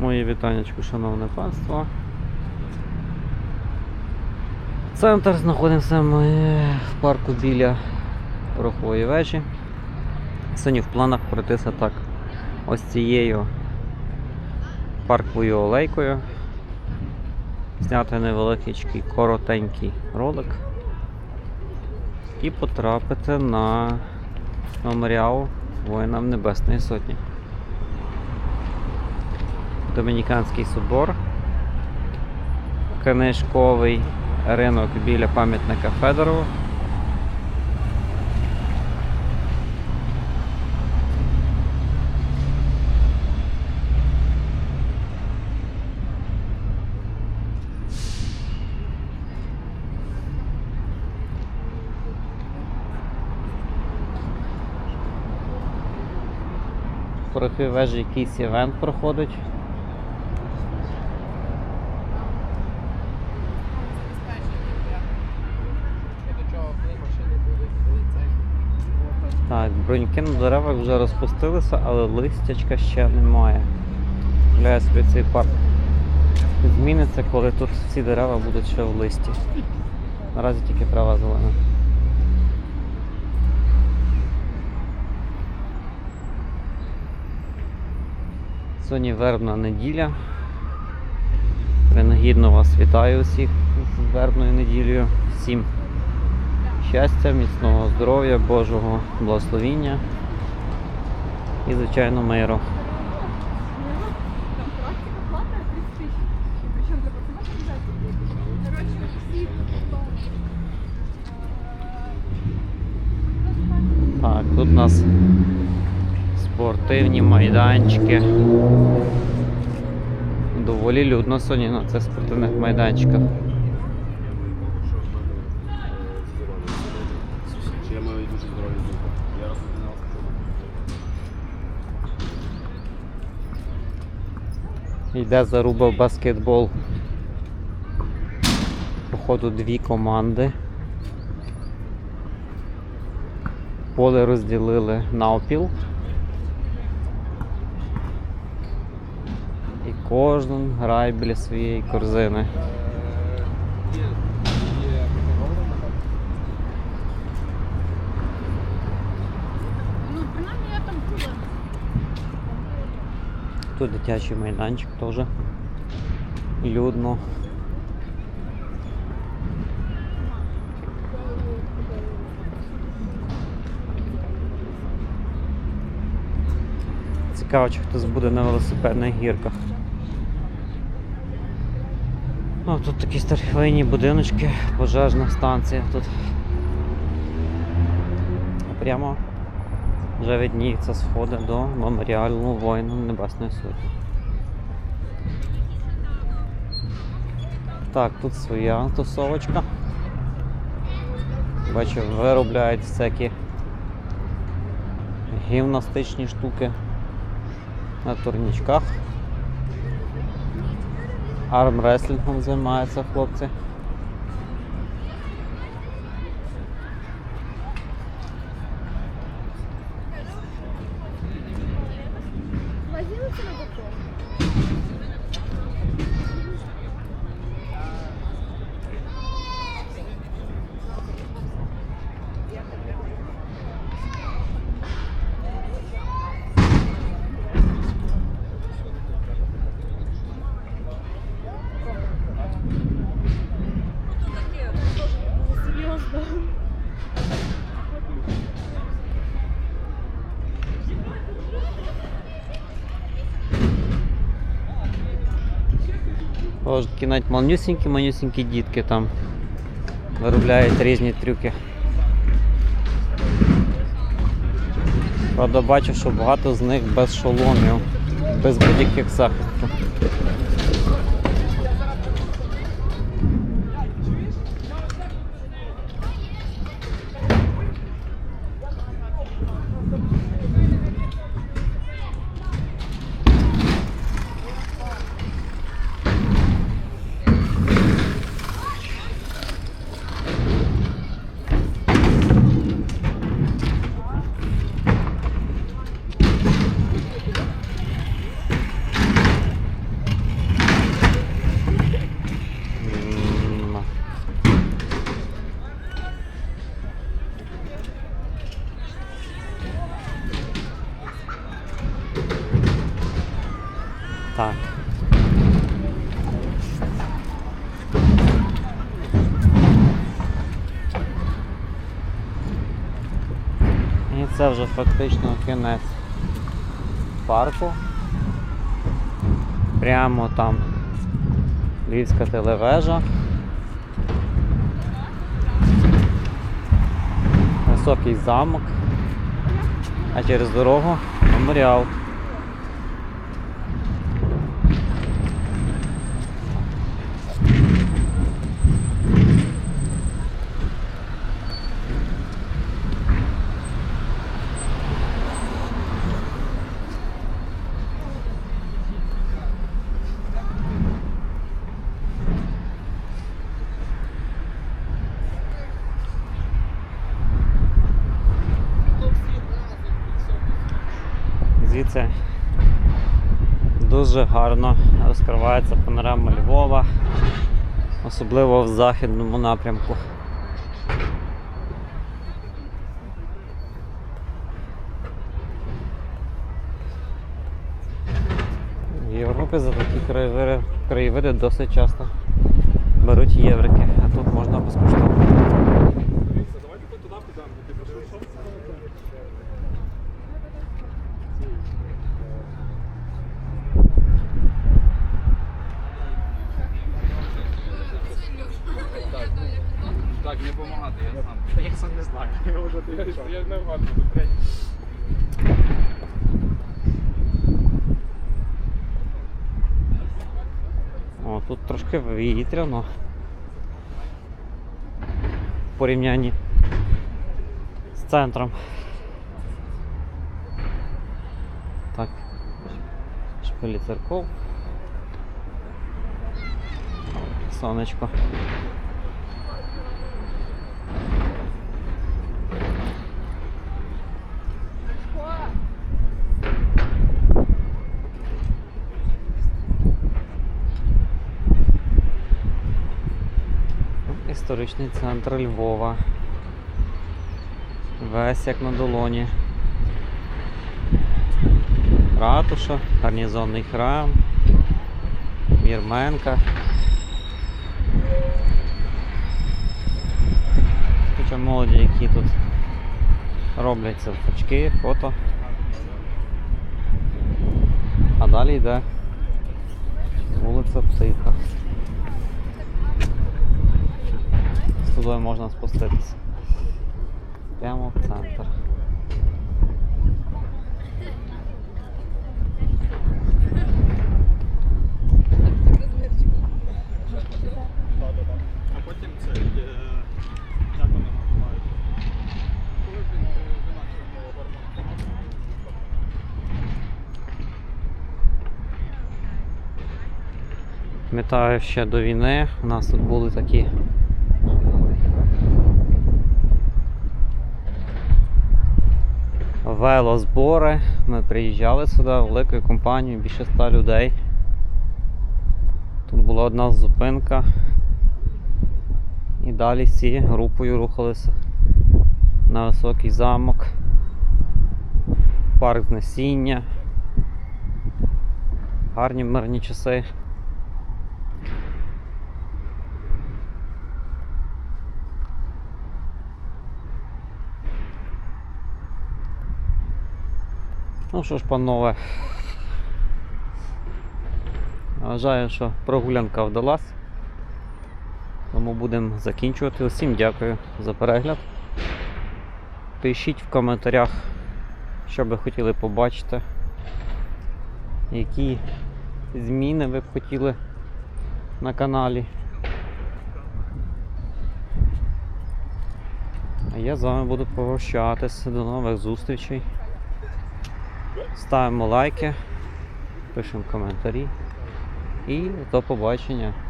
Моє вітанечко, шановне панство. Центр знаходимося ми в парку біля Порохової вежі. Сьогодні в планах пройтися так ось цією парковою алейкою. Зняти невеликий коротенький ролик і потрапити на меморіал воїнам Небесної Сотні. Домініканський собор, книжковий ринок біля пам'ятника Федорову. В пороховій вежі якийсь івент проходить. Бруньки на деревах вже розпустилися, але листячка ще немає. Гуляю собі цей парк. Зміниться, коли тут всі дерева будуть ще в листі. Наразі тільки трава зелена. Сьогодні вербна неділя. Принагідно вас вітаю усіх з вербною неділею. Всім щастя, міцного здоров'я, Божого благословіння і, звичайно, миру. Там практика плата 30 тысяч. Причем для пацанов обязательно. Короче, все Так, тут у нас спортивні майданчики. Доволі людно сьогодні на цих спортивних майданчиках. Я маю дуже здорові зуби. Я розумію. Йде заруба в баскетбол. Походу дві команди. Поле розділили навпіл. І кожен грає біля своєї корзини. Ну, принаймні я там була. Тут дитячий майданчик теж. Людно. Цікаво, чи хтось буде на велосипедних гірках. О, тут такі старовинні будиночки, пожежна станція тут. Прямо вже видніються сходи до меморіалу воїнам Небесної Сотні. Так, тут своя тусовочка. Бачу, виробляють всякі гімнастичні штуки на турнічках. Армреслінгом займаються хлопці. Neresine bakıyorsun? Ось такі навіть малюсінькі, малюсінькі дітки там виробляють різні трюки. Правда, бачу, що багато з них без шоломів, без будь-яких захистів. Це вже фактично кінець парку. Прямо там Львівська телевежа. Високий замок. А через дорогу меморіал. Звідси дуже гарно розкривається панорама Львова, особливо в західному напрямку. В Європі за такі краєвиди, краєвиди досить часто беруть єврики, а тут можна безкоштовно. Так, не допомагати, я сам. Я сам не знаю. Я не вгадую, третій. О, тут трошки вітряно. В порівнянні з центром. Так. Шпилі церков. Сонечко. Історичний центр Львова. Весь як на долоні. Ратуша, гарнізонний храм, Вірменка. Куча молоді, які тут роблять селфачки, фото. А далі йде вулиця Птиха. Туди можна спуститися. Прямо в центр. А потім це е, як вони називають? Коли він. Пам'ятаю ще до війни у нас тут були такі велозбори. Ми приїжджали сюди великою компанією, більше ста людей. Тут була одна зупинка. І далі всі групою рухалися на високий замок, парк знесіння. Гарні мирні часи. Ну що ж, панове, вважаю, що прогулянка вдалась. Тому будемо закінчувати. Усім дякую за перегляд. Пишіть в коментарях, що би хотіли побачити, які зміни ви б хотіли на каналі. А я з вами буду прощатися. До нових зустрічей. Ставимо лайки, пишемо коментарі і до побачення.